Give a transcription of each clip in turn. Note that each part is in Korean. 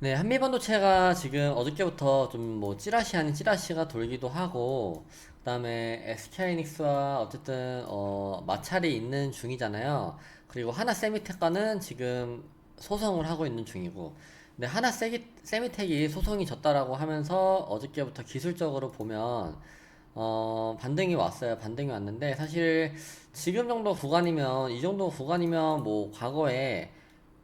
네, 한미 반도체가 지금 어저께부터 좀 뭐 찌라시 아닌 찌라시가 돌기도 하고, 그다음에 SK하이닉스와 어쨌든 어 마찰이 있는 중이잖아요. 그리고 하나 세미텍과는 지금 소송을 하고 있는 중이고, 근데 하나 세기, 세미텍이 소송이 졌다라고 하면서 어저께부터 기술적으로 보면 어 반등이 왔어요. 반등이 왔는데 사실 지금 정도 구간이면 이 정도 구간이면 뭐 과거에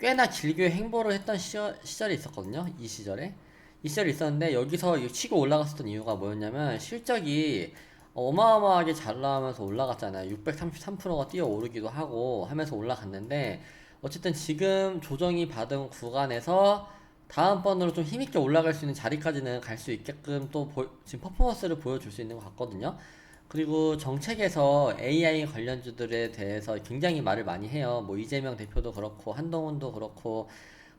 꽤나 길게 행보를 했던 시절, 시절이 있었거든요. 이 시절에. 이 시절이 있었는데 여기서 치고 올라갔었던 이유가 뭐였냐면 실적이 어마어마하게 잘 나오면서 올라갔잖아요. 633%가 뛰어 오르기도 하고 하면서 올라갔는데 어쨌든 지금 조정이 받은 구간에서 다음번으로 좀 힘있게 올라갈 수 있는 자리까지는 갈 수 있게끔 또 보- 지금 퍼포먼스를 보여줄 수 있는 것 같거든요. 그리고 정책에서 AI 관련주들에 대해서 굉장히 말을 많이 해요. 뭐 이재명 대표도 그렇고 한동훈도 그렇고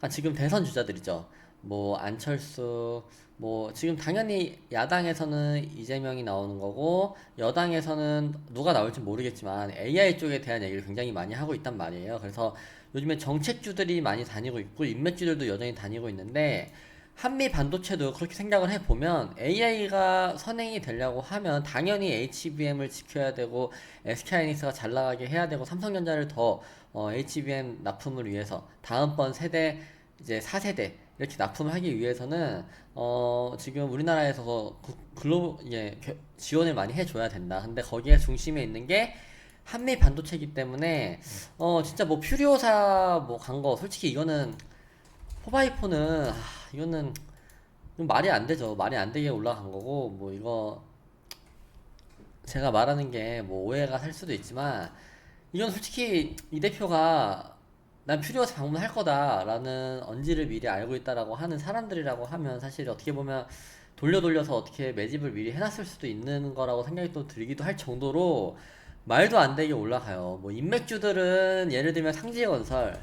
아, 지금 대선 주자들이죠. 뭐 안철수 뭐 지금 당연히 야당에서는 이재명이 나오는 거고 여당에서는 누가 나올지 모르겠지만 AI 쪽에 대한 얘기를 굉장히 많이 하고 있단 말이에요. 그래서 요즘에 정책주들이 많이 다니고 있고 인맥주들도 여전히 다니고 있는데 한미 반도체도 그렇게 생각을 해보면 AI가 선행이 되려고 하면 당연히 HBM을 지켜야 되고 SK하이닉스가 잘 나가게 해야 되고 삼성전자를 더 어, HBM 납품을 위해서 다음번 세대 이제 4세대 이렇게 납품을 하기 위해서는 어, 지금 우리나라에서 그 글로벌 예, 겨- 지원을 많이 해줘야 된다. 근데 거기에 중심에 있는 게 한미 반도체이기 때문에 어 진짜 뭐 퓨리오사 뭐 간 거 솔직히 이거는 포바이포는 아, 이거는 좀 말이 안 되죠. 말이 안 되게 올라간 거고 뭐 이거 제가 말하는 게 뭐 오해가 살 수도 있지만 이건 솔직히 이 대표가 난 퓨리오사 방문할 거다라는 언지를 미리 알고 있다라고 하는 사람들이라고 하면 사실 어떻게 보면 돌려 돌려서 어떻게 매집을 미리 해놨을 수도 있는 거라고 생각이 또 들기도 할 정도로 말도 안 되게 올라가요. 뭐 인맥주들은 예를 들면 상지건설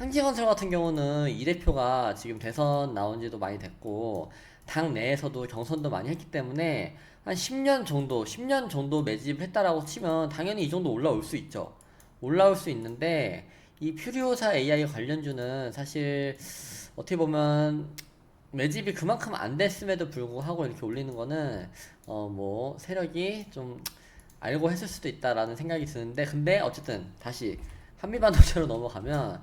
상지건설 같은 경우는 이 대표가 지금 대선 나온 지도 많이 됐고, 당 내에서도 경선도 많이 했기 때문에 한 10년 정도, 10년 정도 매집을 했다라고 치면 당연히 이 정도 올라올 수 있죠. 올라올 수 있는데, 이 퓨리오사 AI 관련주는 사실 어떻게 보면 매집이 그만큼 안 됐음에도 불구하고 이렇게 올리는 거는 어 뭐 세력이 좀 알고 했을 수도 있다라는 생각이 드는데 근데 어쨌든 다시 한미 반도체로 넘어가면 아,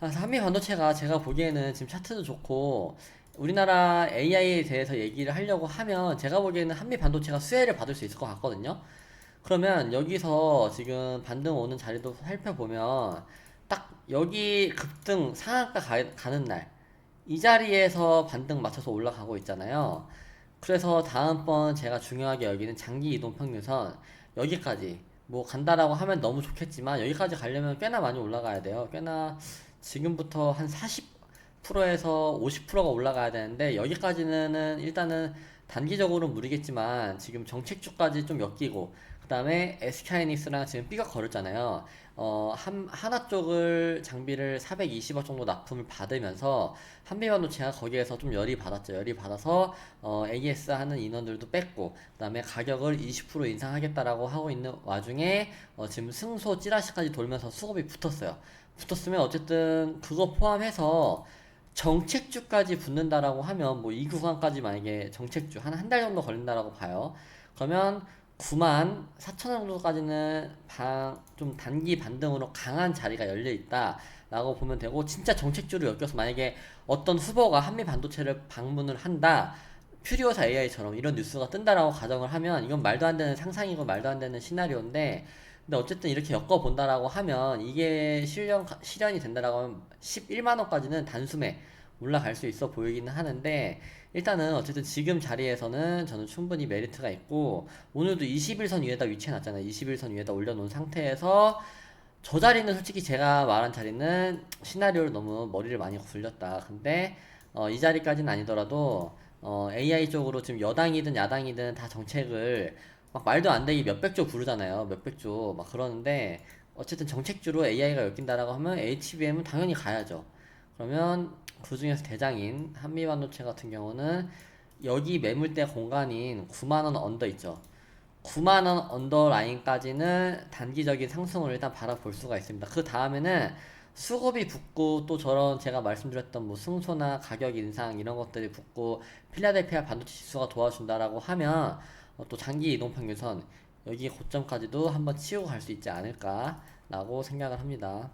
한미 반도체가 제가 보기에는 지금 차트도 좋고 우리나라 AI에 대해서 얘기를 하려고 하면 제가 보기에는 한미 반도체가 수혜를 받을 수 있을 것 같거든요. 그러면 여기서 지금 반등 오는 자리도 살펴보면 딱 여기 급등 상한가 가, 가는 날 이 자리에서 반등 맞춰서 올라가고 있잖아요. 그래서 다음번 제가 중요하게 여기는 장기 이동 평균선 여기까지 뭐 간다라고 하면 너무 좋겠지만 여기까지 가려면 꽤나 많이 올라가야 돼요. 꽤나 지금부터 한 40%에서 50%가 올라가야 되는데 여기까지는 일단은 단기적으로 무리겠지만 지금 정책주까지 좀 엮이고 그 다음에 SK하이닉스랑 지금 삐걱 거렸잖아요. 어, 한, 하나 쪽을 장비를 420억 정도 납품을 받으면서 한미반도체가 거기에서 좀 열이 받았죠. 열이 받아서 어, AS 하는 인원들도 뺐고 그 다음에 가격을 20% 인상하겠다라고 하고 있는 와중에 어, 지금 승소 찌라시까지 돌면서 수급이 붙었어요. 붙었으면 어쨌든 그거 포함해서 정책주까지 붙는다라고 하면 뭐 이 구간까지 만약에 정책주 한 한 달 정도 걸린다라고 봐요. 그러면 9만 4천 원 정도까지는 방, 좀 단기 반등으로 강한 자리가 열려 있다 라고 보면 되고 진짜 정책주를 엮여서 만약에 어떤 후보가 한미 반도체를 방문을 한다 퓨리오사 AI처럼 이런 뉴스가 뜬다라고 가정을 하면 이건 말도 안 되는 상상이고 말도 안 되는 시나리오인데 근데 어쨌든 이렇게 엮어본다라고 하면 이게 실현, 실현이 된다라고 하면 11만 원까지는 단숨에 올라갈 수 있어 보이기는 하는데 일단은 어쨌든 지금 자리에서는 저는 충분히 메리트가 있고 오늘도 21선 위에다 위치해놨잖아요. 21선 위에다 올려놓은 상태에서 저 자리는 솔직히 제가 말한 자리는 시나리오를 너무 머리를 많이 굴렸다. 근데 어, 이 자리까지는 아니더라도 어, AI 쪽으로 지금 여당이든 야당이든 다 정책을 막 말도 안 되게 몇백 조 부르잖아요. 몇백 조 막 그러는데 어쨌든 정책주로 AI가 엮인다라고 하면 HBM은 당연히 가야죠. 그러면 그 중에서 대장인 한미반도체 같은 경우는 여기 매물대 공간인 9만원 언더 있죠. 9만원 언더 라인까지는 단기적인 상승을 일단 바라볼 수가 있습니다. 그 다음에는 수급이 붙고 또 저런 제가 말씀드렸던 뭐 승소나 가격 인상 이런 것들이 붙고 필라델피아 반도체 지수가 도와준다라고 하면 어, 또 장기 이동 평균선 여기 고점까지도 한번 치우고 갈 수 있지 않을까라고 생각을 합니다.